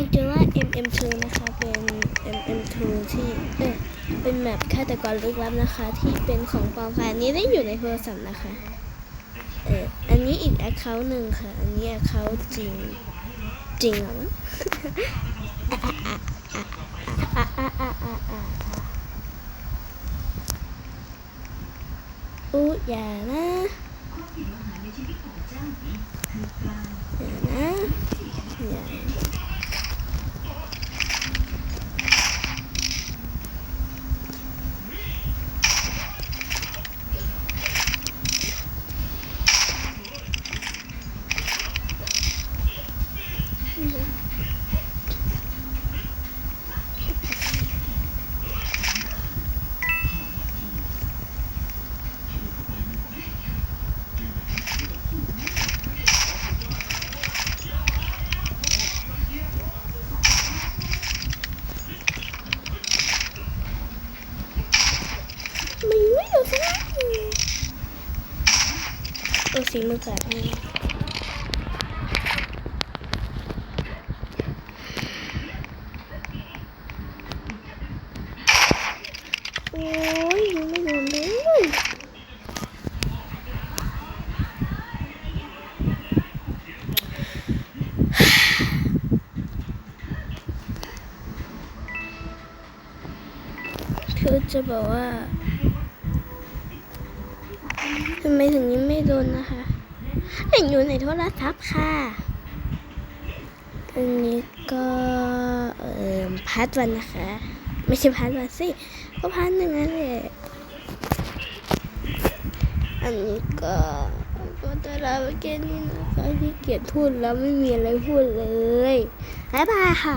Angela MM2 นะคะเป็น MM2 ที่เออเป็นแบบฆาตกรลึกลับนะคะ ที่เป็นของปลอมค่ะอันนี้ได้อยู่ในโทรศัพท์นะคะเอออันนี้อีกแอคเคาท์หนึ่งค่ะ อันนี้แอคเคาท์จริงจริงเหรออะอะอะอะอะอะอะอุ๊ยอย่านะอย่านะอย่า ไม่ไม่อยู่ซะแล้ว เออสีมือกัดนี่โอ้ยยังไม่โดนเลยคือจะบอกว่า ทำไมถึงยังไม่โดนนะคะเห็นอยู่ในโทรศัพท์ค่ะอันนี้ก็เอ่อพาร์ทวันนะคะ ไม่ใช่พาร์ทวันสิก็พาร์ทหนึ่งนั่นแหละอันนี้ก็ก็จะลาไปแค่นี้นะคะที่เกียจพูดแล้วไม่มีอะไรพูดเลยบ๊ายบายค่ะ